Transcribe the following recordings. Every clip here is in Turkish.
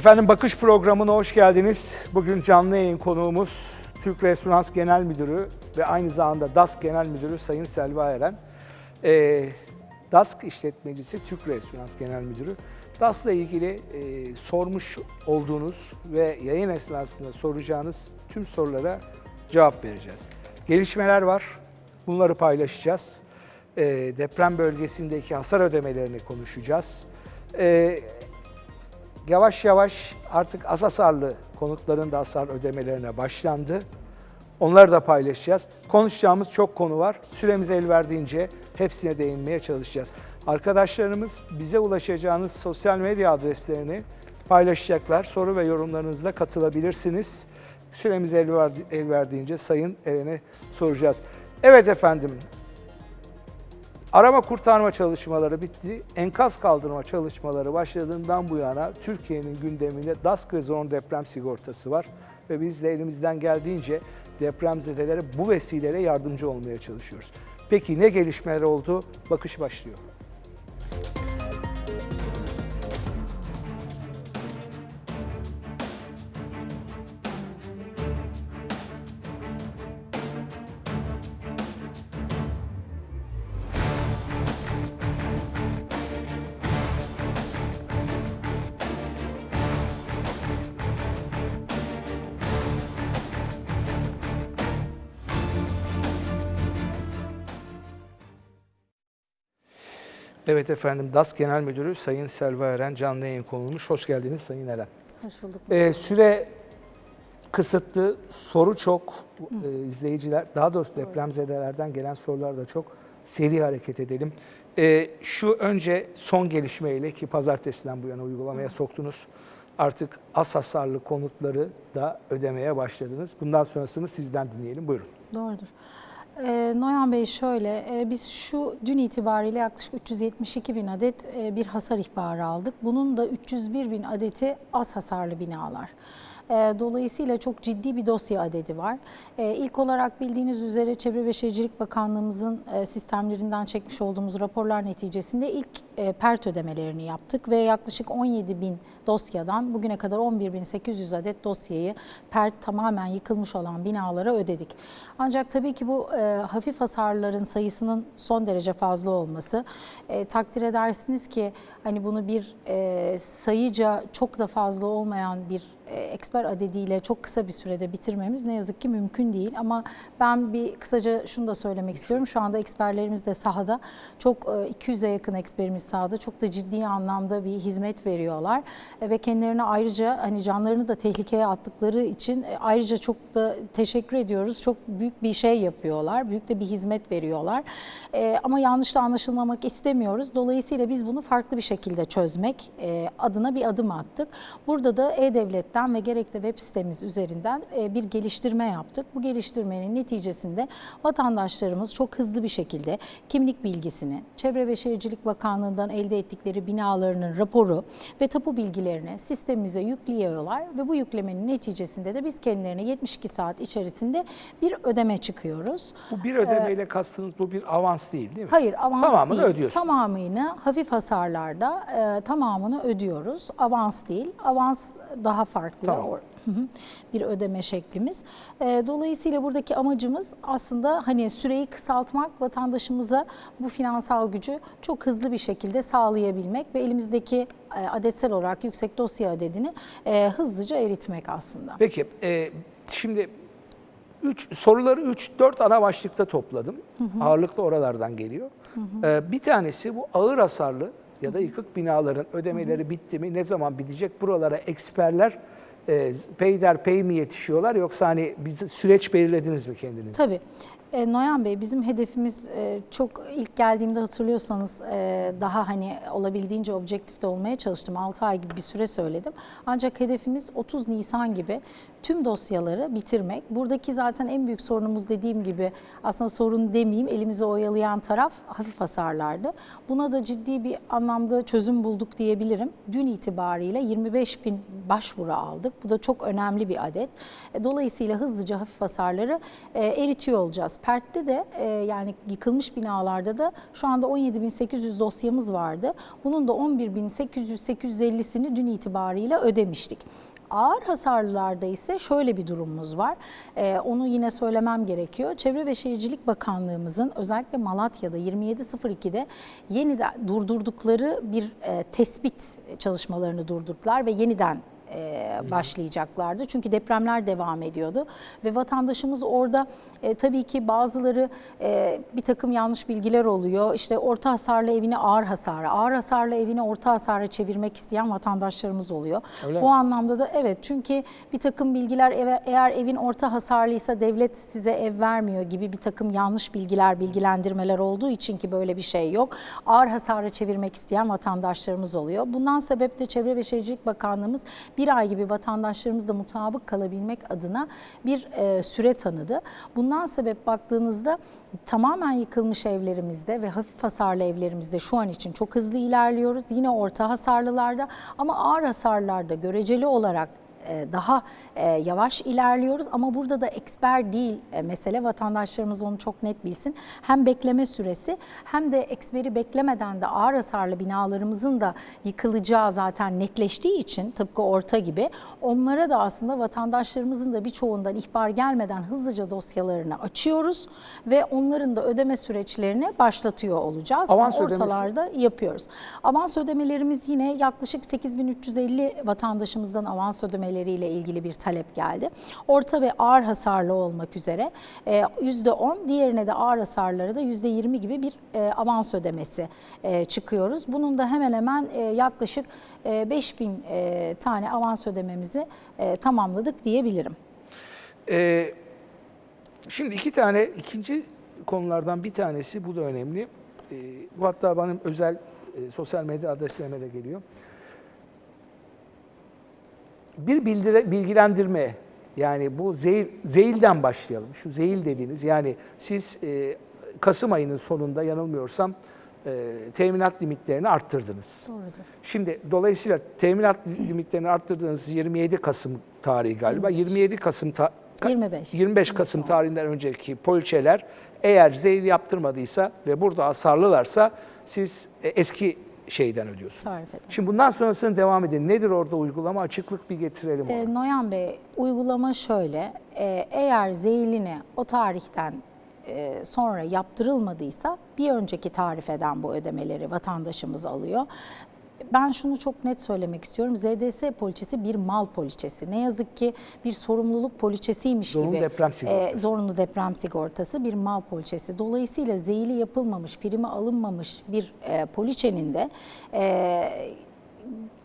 Efendim Bakış programına hoş geldiniz. Bugün canlı yayın konuğumuz Türk Restoranс Genel Müdürü ve aynı zamanda DASK Genel Müdürü Sayın Selva Eren. Ee, DASK işletmecisi Türk Restoranс Genel Müdürü. DASK'la ilgili e, sormuş olduğunuz ve yayın esnasında soracağınız tüm sorulara cevap vereceğiz. Gelişmeler var. Bunları paylaşacağız. Ee, deprem bölgesindeki hasar ödemelerini konuşacağız. Ee, yavaş yavaş artık az hasarlı konutların da hasar ödemelerine başlandı. Onları da paylaşacağız. Konuşacağımız çok konu var. Süremiz el verdiğince hepsine değinmeye çalışacağız. Arkadaşlarımız bize ulaşacağınız sosyal medya adreslerini paylaşacaklar. Soru ve yorumlarınızla katılabilirsiniz. Süremiz el, verdi- el verdiğince Sayın Eren'e soracağız. Evet efendim, Arama kurtarma çalışmaları bitti. Enkaz kaldırma çalışmaları başladığından bu yana Türkiye'nin gündeminde DASK ve zon deprem sigortası var. Ve biz de elimizden geldiğince depremzedelere bu vesileyle yardımcı olmaya çalışıyoruz. Peki ne gelişmeler oldu? Bakış başlıyor. Evet efendim DASK Genel Müdürü Sayın Selva Eren canlı yayın konulmuş. Hoş geldiniz Sayın Eren. Hoş bulduk. Ee, süre kısıtlı, soru çok. Ee, izleyiciler, daha doğrusu depremzedelerden gelen sorular da çok. Seri hareket edelim. Ee, şu önce son gelişmeyle ki pazartesiden bu yana uygulamaya soktunuz. Artık az hasarlı konutları da ödemeye başladınız. Bundan sonrasını sizden dinleyelim. Buyurun. Doğrudur. Ee, Noyan Bey şöyle, e, biz şu dün itibariyle yaklaşık 372 bin adet e, bir hasar ihbarı aldık. Bunun da 301 bin adeti az hasarlı binalar. E, Dolayısıyla çok ciddi bir dosya adedi var. E, İlk olarak bildiğiniz üzere Çevre ve Şehircilik Bakanlığımızın e, sistemlerinden çekmiş olduğumuz raporlar neticesinde ilk e, PERT ödemelerini yaptık ve yaklaşık 17 bin dosyadan bugüne kadar 11.800 adet dosyayı PERT tamamen yıkılmış olan binalara ödedik. Ancak tabii ki bu e, hafif hasarların sayısının son derece fazla olması takdir edersiniz ki hani bunu bir sayıca çok da fazla olmayan bir eksper adediyle çok kısa bir sürede bitirmemiz ne yazık ki mümkün değil. Ama ben bir kısaca şunu da söylemek istiyorum. Şu anda eksperlerimiz de sahada. Çok e, 200'e yakın eksperimiz sahada. Çok da ciddi anlamda bir hizmet veriyorlar. E, Ve kendilerine ayrıca hani canlarını da tehlikeye attıkları için e, ayrıca çok da teşekkür ediyoruz. Çok büyük bir şey yapıyorlar. Büyük de bir hizmet veriyorlar. E, Ama yanlış da anlaşılmamak istemiyoruz. Dolayısıyla biz bunu farklı bir şekilde çözmek adına bir adım attık. Burada da E-Devlet'ten ve gerek de web sitemiz üzerinden e, bir geliştirme yaptık. Bu geliştirmenin neticesinde vatandaşlarımız çok hızlı bir şekilde kimlik bilgisini, Çevre ve Şehircilik Bakanlığı'ndan elde ettikleri binalarının raporu ve tapu bilgilerini sistemimize yüklüyorlar ve bu yüklemenin neticesinde de biz kendilerine 72 saat içerisinde bir ödeme çıkıyoruz. Bu bir ödemeyle kastınız bu bir avans değil değil mi? Hayır avans Tamamını değil. ödüyorsun. Tamamını hafif hasarlarda e, tamamını ödüyoruz. Avans değil. Avans daha farklı. Tamam. Hı hı. bir ödeme şeklimiz. E, dolayısıyla buradaki amacımız aslında hani süreyi kısaltmak, vatandaşımıza bu finansal gücü çok hızlı bir şekilde sağlayabilmek ve elimizdeki e, adetsel olarak yüksek dosya adedini e, hızlıca eritmek aslında. Peki, e, şimdi üç, soruları 3-4 ana başlıkta topladım. Ağırlıklı oralardan geliyor. E, bir tanesi bu ağır hasarlı ya da yıkık binaların ödemeleri bitti mi, ne zaman bitecek? Buralara eksperler e, peyderpey mi yetişiyorlar yoksa hani bizi süreç belirlediniz mi kendiniz? Tabii. E, Noyan Bey bizim hedefimiz e, çok ilk geldiğimde hatırlıyorsanız e, daha hani olabildiğince objektif de olmaya çalıştım. 6 ay gibi bir süre söyledim. Ancak hedefimiz 30 Nisan gibi tüm dosyaları bitirmek. Buradaki zaten en büyük sorunumuz dediğim gibi aslında sorun demeyeyim elimizi oyalayan taraf hafif hasarlardı. Buna da ciddi bir anlamda çözüm bulduk diyebilirim. Dün itibariyle 25 bin başvuru aldık. Bu da çok önemli bir adet. E, Dolayısıyla hızlıca hafif hasarları e, eritiyor olacağız. PERT'te de e, yani yıkılmış binalarda da şu anda 17.800 dosyamız vardı. Bunun da 11.800-850'sini dün itibariyle ödemiştik. Ağır hasarlılarda ise şöyle bir durumumuz var. Ee, onu yine söylemem gerekiyor. Çevre ve Şehircilik Bakanlığımızın özellikle Malatya'da 27.02'de yeniden durdurdukları bir e, tespit çalışmalarını durdurdular ve yeniden e, başlayacaklardı. Çünkü depremler devam ediyordu ve vatandaşımız orada e, tabii ki bazıları e, bir takım yanlış bilgiler oluyor. İşte orta hasarlı evini ağır hasara, ağır hasarlı evini orta hasara çevirmek isteyen vatandaşlarımız oluyor. Öyle Bu mi? anlamda da evet çünkü bir takım bilgiler eve, eğer evin orta hasarlıysa devlet size ev vermiyor gibi bir takım yanlış bilgiler, bilgilendirmeler olduğu için ki böyle bir şey yok. Ağır hasara çevirmek isteyen vatandaşlarımız oluyor. Bundan sebep de Çevre ve Şehircilik Bakanlığımız bir ay gibi vatandaşlarımızla mutabık kalabilmek adına bir e, süre tanıdı. Bundan sebep baktığınızda tamamen yıkılmış evlerimizde ve hafif hasarlı evlerimizde şu an için çok hızlı ilerliyoruz. Yine orta hasarlılarda ama ağır hasarlarda göreceli olarak daha e, yavaş ilerliyoruz ama burada da eksper değil e, mesele vatandaşlarımız onu çok net bilsin. Hem bekleme süresi hem de eksperi beklemeden de ağır hasarlı binalarımızın da yıkılacağı zaten netleştiği için tıpkı orta gibi onlara da aslında vatandaşlarımızın da birçoğundan ihbar gelmeden hızlıca dosyalarını açıyoruz ve onların da ödeme süreçlerini başlatıyor olacağız. Avans Ama ödemesi? ortalarda yapıyoruz. Avans ödemelerimiz yine yaklaşık 8350 vatandaşımızdan avans ödemeleriyle ilgili bir talep geldi. Orta ve ağır hasarlı olmak üzere e, %10, diğerine de ağır hasarları da %20 gibi bir e, avans ödemesi e, çıkıyoruz. Bunun da hemen hemen e, yaklaşık e, 5000 e, tane avans ödememizi e, tamamladık diyebilirim. Ee, şimdi iki tane, ikinci konulardan bir tanesi, bu da önemli. Bu hatta benim özel e, sosyal medya adreslerime de geliyor. Bir bildire, bilgilendirme, yani bu zeyil, zeyilden başlayalım. Şu zeyil dediğiniz, yani siz e, Kasım ayının sonunda yanılmıyorsam e, teminat limitlerini arttırdınız. Doğrudur. Şimdi dolayısıyla teminat limitlerini arttırdığınız 27 Kasım tarihi galiba. 27 Kasım ta- ka- 25. 25 Kasım tarihinden önceki poliçeler eğer zehir yaptırmadıysa ve burada hasarlılarsa siz e, eski şeyden ödüyorsunuz. Tarif ederim. Şimdi bundan sonrasını devam edin. Nedir orada uygulama? Açıklık bir getirelim. ona. E, Noyan Bey, uygulama şöyle. E, eğer zeyline o tarihten e, sonra yaptırılmadıysa bir önceki tarifeden bu ödemeleri vatandaşımız alıyor. Ben şunu çok net söylemek istiyorum. ZDS poliçesi bir mal poliçesi. Ne yazık ki bir sorumluluk poliçesiymiş Zorunlu gibi. deprem sigortası. E, zorunlu deprem sigortası bir mal poliçesi. Dolayısıyla zeyli yapılmamış, primi alınmamış bir e, poliçenin de e,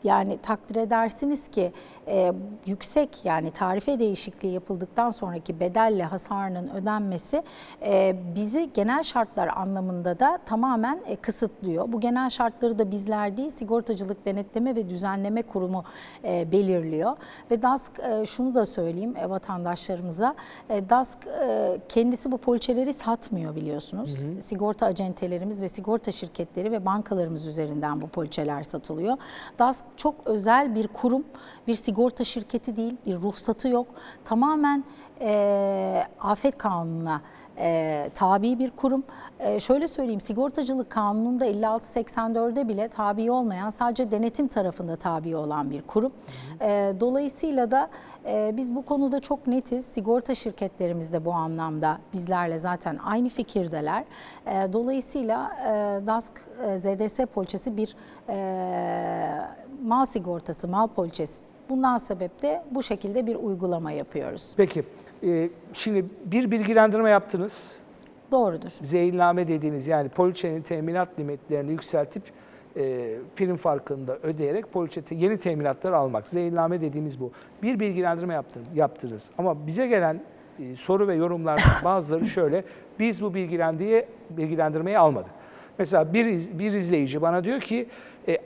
yani takdir edersiniz ki e, yüksek yani tarife değişikliği yapıldıktan sonraki bedelle hasarının ödenmesi e, bizi genel şartlar anlamında da tamamen e, kısıtlıyor. Bu genel şartları da bizler değil Sigortacılık Denetleme ve Düzenleme Kurumu e, belirliyor. Ve DASK e, şunu da söyleyeyim e, vatandaşlarımıza e, DASK e, kendisi bu poliçeleri satmıyor biliyorsunuz. Sigorta acentelerimiz ve sigorta şirketleri ve bankalarımız üzerinden bu poliçeler satılıyor. DASK çok özel bir kurum, bir sigorta şirketi değil, bir ruhsatı yok. Tamamen e, afet kanununa e, tabi bir kurum. E, şöyle söyleyeyim, sigortacılık kanununda 56-84'de bile tabi olmayan, sadece denetim tarafında tabi olan bir kurum. E, dolayısıyla da e, biz bu konuda çok netiz. Sigorta şirketlerimiz de bu anlamda bizlerle zaten aynı fikirdeler. E, dolayısıyla e, DASK e, ZDS poliçesi bir e, mal sigortası, mal poliçesi. Bundan sebep de bu şekilde bir uygulama yapıyoruz. Peki, e, şimdi bir bilgilendirme yaptınız. Doğrudur. zehirlenme dediğiniz yani poliçenin teminat limitlerini yükseltip e, prim farkını da ödeyerek poliçete yeni teminatlar almak. Zehirlenme dediğimiz bu. Bir bilgilendirme yaptınız, yaptınız. Ama bize gelen e, soru ve yorumlardan bazıları şöyle. Biz bu bilgilendiği, bilgilendirmeyi almadık. Mesela bir, bir izleyici bana diyor ki e,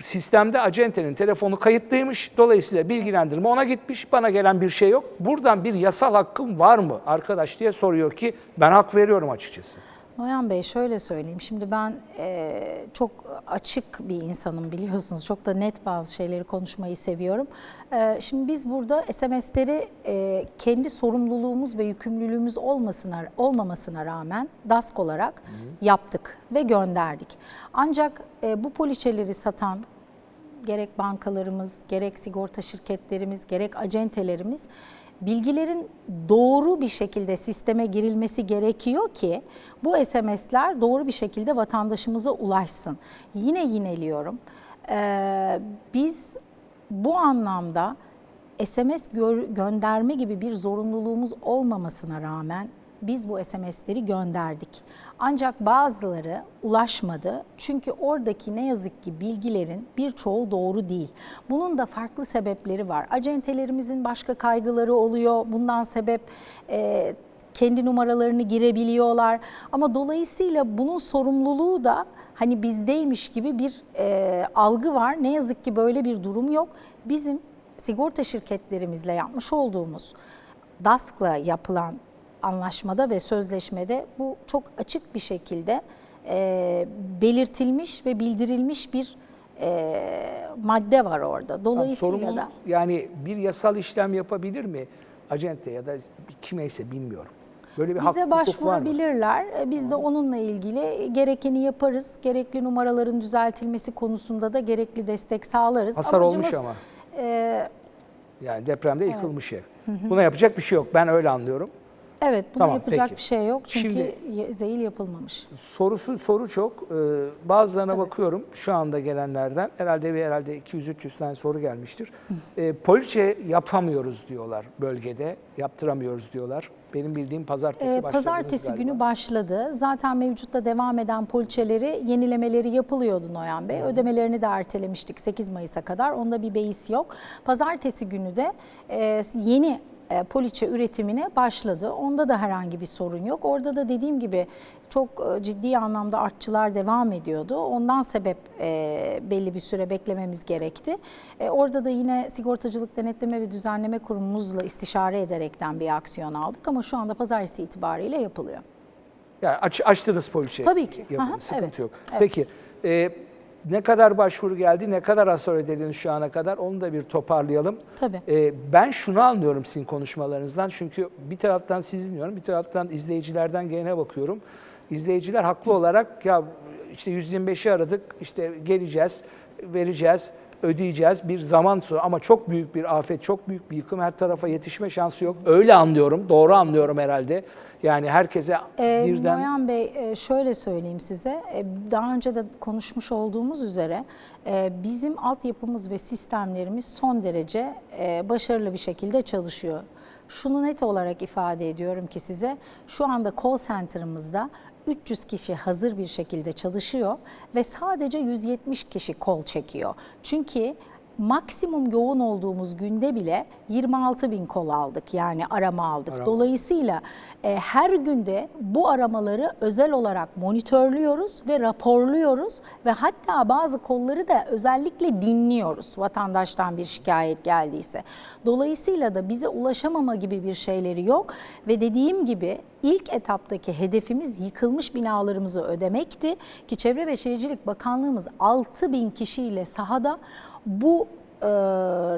sistemde acentenin telefonu kayıtlıymış. Dolayısıyla bilgilendirme ona gitmiş. Bana gelen bir şey yok. Buradan bir yasal hakkım var mı arkadaş diye soruyor ki ben hak veriyorum açıkçası. Noyan Bey şöyle söyleyeyim. Şimdi ben e, çok açık bir insanım biliyorsunuz. Çok da net bazı şeyleri konuşmayı seviyorum. E, şimdi biz burada SMS'leri e, kendi sorumluluğumuz ve yükümlülüğümüz olmasına olmamasına rağmen DASK olarak yaptık ve gönderdik. Ancak e, bu poliçeleri satan gerek bankalarımız, gerek sigorta şirketlerimiz, gerek acentelerimiz bilgilerin doğru bir şekilde sisteme girilmesi gerekiyor ki bu SMS'ler doğru bir şekilde vatandaşımıza ulaşsın. Yine yineliyorum. Ee, biz bu anlamda SMS gönderme gibi bir zorunluluğumuz olmamasına rağmen biz bu SMS'leri gönderdik. Ancak bazıları ulaşmadı. Çünkü oradaki ne yazık ki bilgilerin birçoğu doğru değil. Bunun da farklı sebepleri var. Acentelerimizin başka kaygıları oluyor. Bundan sebep e, kendi numaralarını girebiliyorlar. Ama dolayısıyla bunun sorumluluğu da hani bizdeymiş gibi bir e, algı var. Ne yazık ki böyle bir durum yok. Bizim sigorta şirketlerimizle yapmış olduğumuz DASK'la yapılan anlaşmada ve sözleşmede bu çok açık bir şekilde e, belirtilmiş ve bildirilmiş bir e, madde var orada. Dolayısıyla Sorumlu- da yani bir yasal işlem yapabilir mi acente ya da kimeyse bilmiyorum. Böyle bir hak bize mı? başvurabilirler. E, Biz de onunla ilgili gerekeni yaparız. Gerekli numaraların düzeltilmesi konusunda da gerekli destek sağlarız. Hasar olmuş Amacımız, ama. e, Yani depremde yıkılmış ev. Buna yapacak bir şey yok. Ben öyle anlıyorum. Evet buna Tamam, yapacak peki. bir şey yok. Çünkü Şimdi- zehir yapılmamış. Sorusu soru çok. Ee, bazılarına bakıyorum şu anda gelenlerden. Herhalde bir herhalde 200-300 tane soru gelmiştir. Ee, poliçe yapamıyoruz diyorlar bölgede. Yaptıramıyoruz diyorlar. Benim bildiğim pazartesi Ee, Pazartesi galiba. günü başladı. Zaten mevcutta devam eden poliçeleri yenilemeleri yapılıyordu Noyan Bey. Ödemelerini de ertelemiştik 8 Mayıs'a kadar. Onda bir beis yok. Pazartesi günü de e, yeni e, poliçe üretimine başladı. Onda da herhangi bir sorun yok. Orada da dediğim gibi çok e, ciddi anlamda artçılar devam ediyordu. Ondan sebep e, belli bir süre beklememiz gerekti. E, orada da yine Sigortacılık Denetleme ve Düzenleme Kurumumuzla istişare ederekten bir aksiyon aldık ama şu anda pazartesi itibariyle yapılıyor. Yani aç, açtınız poliçe. Tabii ki. Yapın, Aha, sıkıntı evet. yok. Evet. Peki e, ne kadar başvuru geldi, ne kadar hasar ödediniz şu ana kadar onu da bir toparlayalım. Tabii. E, ben şunu anlıyorum sizin konuşmalarınızdan çünkü bir taraftan sizi dinliyorum, bir taraftan izleyicilerden gelene bakıyorum. İzleyiciler haklı olarak ya işte 125'i aradık, işte geleceğiz, vereceğiz, ödeyeceğiz bir zaman sonra ama çok büyük bir afet, çok büyük bir yıkım her tarafa yetişme şansı yok. Öyle anlıyorum, doğru anlıyorum herhalde. Yani herkese Ee, birden Noyan Bey e, şöyle söyleyeyim size. E, Daha önce de konuşmuş olduğumuz üzere e, bizim altyapımız ve sistemlerimiz son derece başarılı bir şekilde çalışıyor. Şunu net olarak ifade ediyorum ki size şu anda call center'ımızda 300 kişi hazır bir şekilde çalışıyor ve sadece 170 kişi kol çekiyor. Çünkü maksimum yoğun olduğumuz günde bile 26 bin kol aldık yani arama aldık. Arama. Dolayısıyla e, her günde bu aramaları özel olarak monitörlüyoruz ve raporluyoruz ve hatta bazı kolları da özellikle dinliyoruz vatandaştan bir şikayet geldiyse. Dolayısıyla da bize ulaşamama gibi bir şeyleri yok ve dediğim gibi ilk etaptaki hedefimiz yıkılmış binalarımızı ödemekti ki Çevre ve Şehircilik Bakanlığımız 6 bin kişiyle sahada bu e,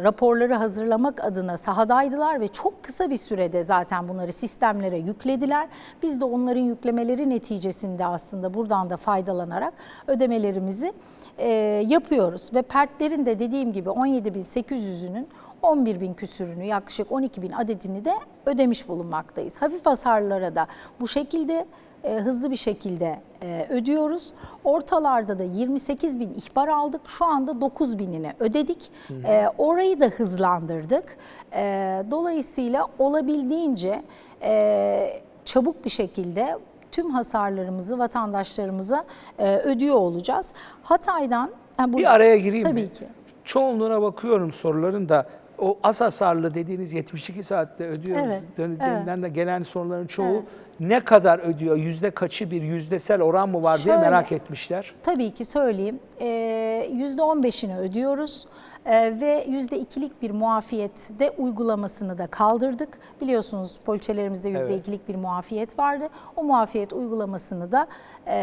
raporları hazırlamak adına sahadaydılar ve çok kısa bir sürede zaten bunları sistemlere yüklediler. Biz de onların yüklemeleri neticesinde aslında buradan da faydalanarak ödemelerimizi e, yapıyoruz. Ve pertlerin de dediğim gibi 17.800'ünün 11 bin küsürünü yaklaşık 12 bin adedini de ödemiş bulunmaktayız. Hafif hasarlara da bu şekilde e, hızlı bir şekilde e, ödüyoruz. Ortalarda da 28 bin ihbar aldık. Şu anda 9 binini ödedik. E, orayı da hızlandırdık. E, dolayısıyla olabildiğince e, çabuk bir şekilde tüm hasarlarımızı vatandaşlarımıza e, ödüyor olacağız. Hatay'dan... ha, bu- bir araya gireyim Tabii mi? ki. Çoğunluğuna bakıyorum soruların da o az hasarlı dediğiniz 72 saatte ödüyoruz Evet, denilen de gelen soruların çoğu Evet. ne kadar ödüyor? Yüzde kaçı bir yüzdesel oran mı var diye Şöyle. merak etmişler. Tabii ki söyleyeyim. Ee, %15'ini ödüyoruz Ee, ve %2'lik bir muafiyet de uygulamasını da kaldırdık. Biliyorsunuz poliçelerimizde %2'lik bir muafiyet vardı. O muafiyet uygulamasını da e,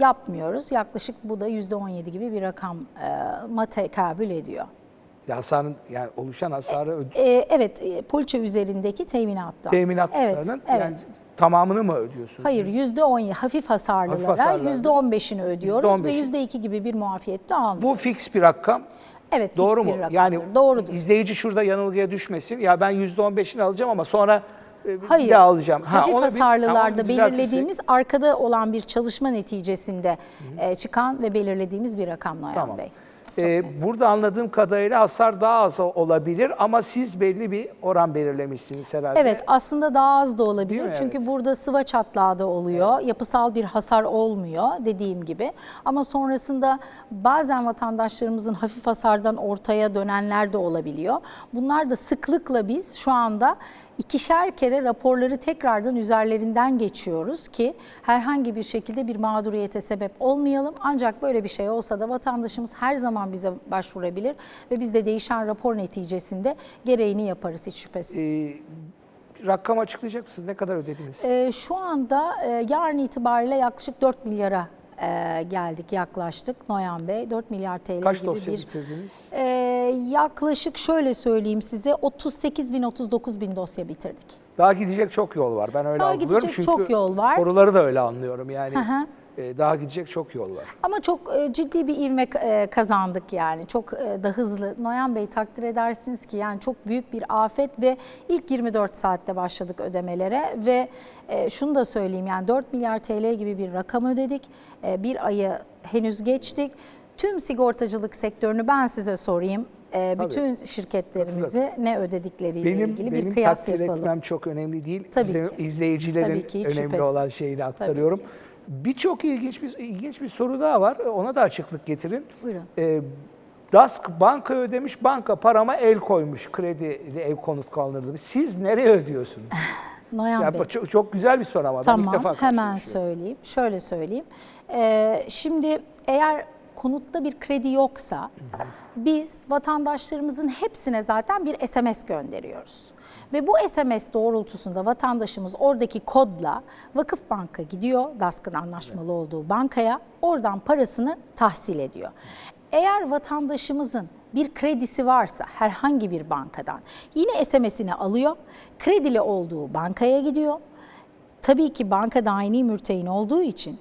yapmıyoruz. Yaklaşık bu da %17 gibi bir rakama tekabül ediyor. Hasarın yani oluşan hasarı öde- Ee, evet, e, poliçe üzerindeki teminatta. teminatlarının evet, yani tamamını mı ödüyorsunuz? Hayır %10 hafif hasarlılara Hafif hasarlarda. %15'ini ödüyoruz ve %15'i. %2 gibi bir muafiyet de almıyoruz. Bu fix bir rakam. evet, Doğru bir mu? Yani Doğrudur. izleyici şurada yanılgıya düşmesin. Ya ben %15'ini alacağım ama sonra e, bir Hayır. daha alacağım. Ha, Hafif bir- hasarlılarda tamam, düzeltirsek. belirlediğimiz arkada olan bir çalışma neticesinde e, çıkan ve belirlediğimiz bir rakam Noyan Tamam. Bey. Ee, burada anladığım kadarıyla hasar daha az olabilir ama siz belli bir oran belirlemişsiniz herhalde. Evet aslında daha az da olabilir. Mi? Çünkü Evet. burada sıva çatlağı da oluyor. Yapısal bir hasar olmuyor dediğim gibi. Ama sonrasında bazen vatandaşlarımızın hafif hasardan ortaya dönenler de olabiliyor. Bunlar da sıklıkla biz şu anda ikişer kere raporları tekrardan üzerlerinden geçiyoruz ki herhangi bir şekilde bir mağduriyete sebep olmayalım. Ancak böyle bir şey olsa da vatandaşımız her zaman bize başvurabilir ve biz de değişen rapor neticesinde gereğini yaparız hiç şüphesiz. Ee, rakam açıklayacak mısınız? Ne kadar ödediniz? Ee, şu anda e, yarın itibariyle yaklaşık 4 milyara e, geldik, yaklaştık Noyan Bey. 4 milyar TL Kaç gibi dosya bir... bitirdiniz? E, yaklaşık şöyle söyleyeyim size 38 bin 39 bin dosya bitirdik. Daha gidecek çok yol var. Ben öyle Daha anlıyorum. gidecek Çünkü çok yol var. soruları da öyle anlıyorum. Yani Hı hı. e, daha gidecek çok yol var. Ama çok e, ciddi bir ivme e, kazandık yani. Çok da hızlı. Noyan Bey takdir edersiniz ki yani çok büyük bir afet ve ilk 24 saatte başladık ödemelere ve şunu da söyleyeyim yani 4 milyar TL gibi bir rakam ödedik. Bir ayı henüz geçtik. Tüm sigortacılık sektörünü ben size sorayım. E, Tabii. Bütün şirketlerimizi ne ödedikleriyle Benim ilgili benim bir kıyas takdir yapalım. etmem çok önemli değil. Tabii İzle- ki. İzleyicilerin Tabii ki, önemli şüphesiz. olan şeyini aktarıyorum. Birçok ilginç bir ilginç bir soru daha var. Ona da açıklık getirin. Buyurun. Ee, DASK banka ödemiş, banka parama el koymuş krediyle ev konut kaldırdı. Siz nereye ödüyorsunuz? Noyan Ya Bey. çok, çok güzel bir soru ama ben ilk Tamam defa hemen söyleyeyim. Şöyle söyleyeyim. Ee, şimdi eğer konutta bir kredi yoksa biz vatandaşlarımızın hepsine zaten bir SMS gönderiyoruz. Ve bu SMS doğrultusunda vatandaşımız oradaki kodla Vakıf Banka gidiyor, DASK'ın anlaşmalı olduğu bankaya, oradan parasını tahsil ediyor. Eğer vatandaşımızın bir kredisi varsa herhangi bir bankadan yine SMS'ini alıyor, kredili olduğu bankaya gidiyor. Tabii ki banka daini mürtein olduğu için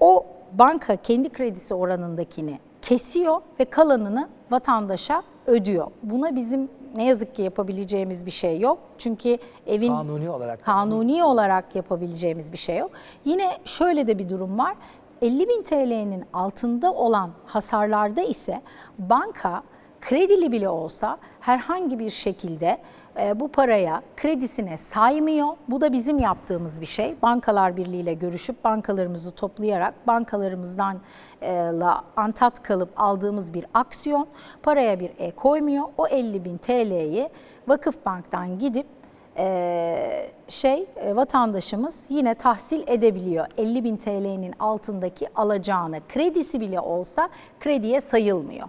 o banka kendi kredisi oranındakini kesiyor ve kalanını vatandaşa ödüyor. Buna bizim ne yazık ki yapabileceğimiz bir şey yok. Çünkü evin Kanuni olarak. kanuni olarak yapabileceğimiz bir şey yok. Yine şöyle de bir durum var. 50 bin TL'nin altında olan hasarlarda ise banka kredili bile olsa herhangi bir şekilde e, bu paraya kredisine saymıyor. Bu da bizim yaptığımız bir şey. Bankalar Birliği ile görüşüp bankalarımızı toplayarak bankalarımızdan e, la antat kalıp aldığımız bir aksiyon paraya bir e koymuyor. O 50 bin TL'yi Vakıf Bank'tan gidip e, şey vatandaşımız yine tahsil edebiliyor. 50 bin TL'nin altındaki alacağını kredisi bile olsa krediye sayılmıyor.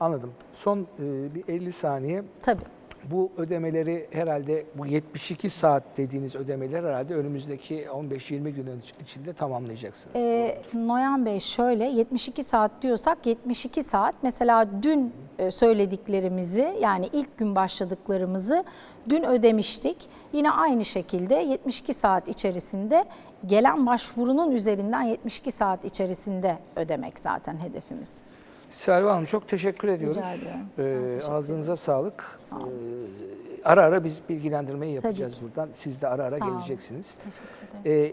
Anladım. Son e, bir 50 saniye. Tabii. Bu ödemeleri herhalde bu 72 saat dediğiniz ödemeler herhalde önümüzdeki 15-20 gün içinde tamamlayacaksınız. Ee, Noyan Bey şöyle 72 saat diyorsak 72 saat mesela dün e, söylediklerimizi yani ilk gün başladıklarımızı dün ödemiştik. Yine aynı şekilde 72 saat içerisinde gelen başvurunun üzerinden 72 saat içerisinde ödemek zaten hedefimiz. Selva Hanım çok teşekkür ediyoruz. ediyorum. Ee, teşekkür ağzınıza sağlık. Sağ olun. Ee, ara ara biz bilgilendirmeyi yapacağız buradan. Siz de ara ara Sağ olun. geleceksiniz. Teşekkür ederim. Ee,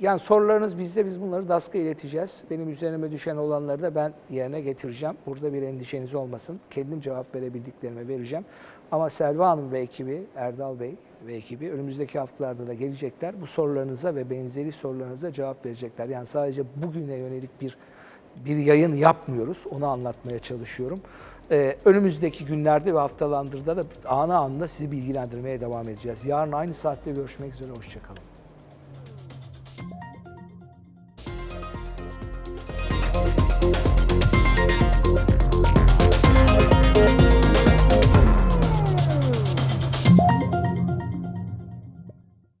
yani sorularınız bizde biz bunları DASK'a ileteceğiz. Benim üzerime düşen olanları da ben yerine getireceğim. Burada bir endişeniz olmasın. Kendim cevap verebildiklerime vereceğim. Ama Selva Hanım ve ekibi, Erdal Bey ve ekibi önümüzdeki haftalarda da gelecekler. Bu sorularınıza ve benzeri sorularınıza cevap verecekler. Yani sadece bugüne yönelik bir bir yayın yapmıyoruz. Onu anlatmaya çalışıyorum. Ee, önümüzdeki günlerde ve haftalandırda da ana anında sizi bilgilendirmeye devam edeceğiz. Yarın aynı saatte görüşmek üzere. Hoşçakalın.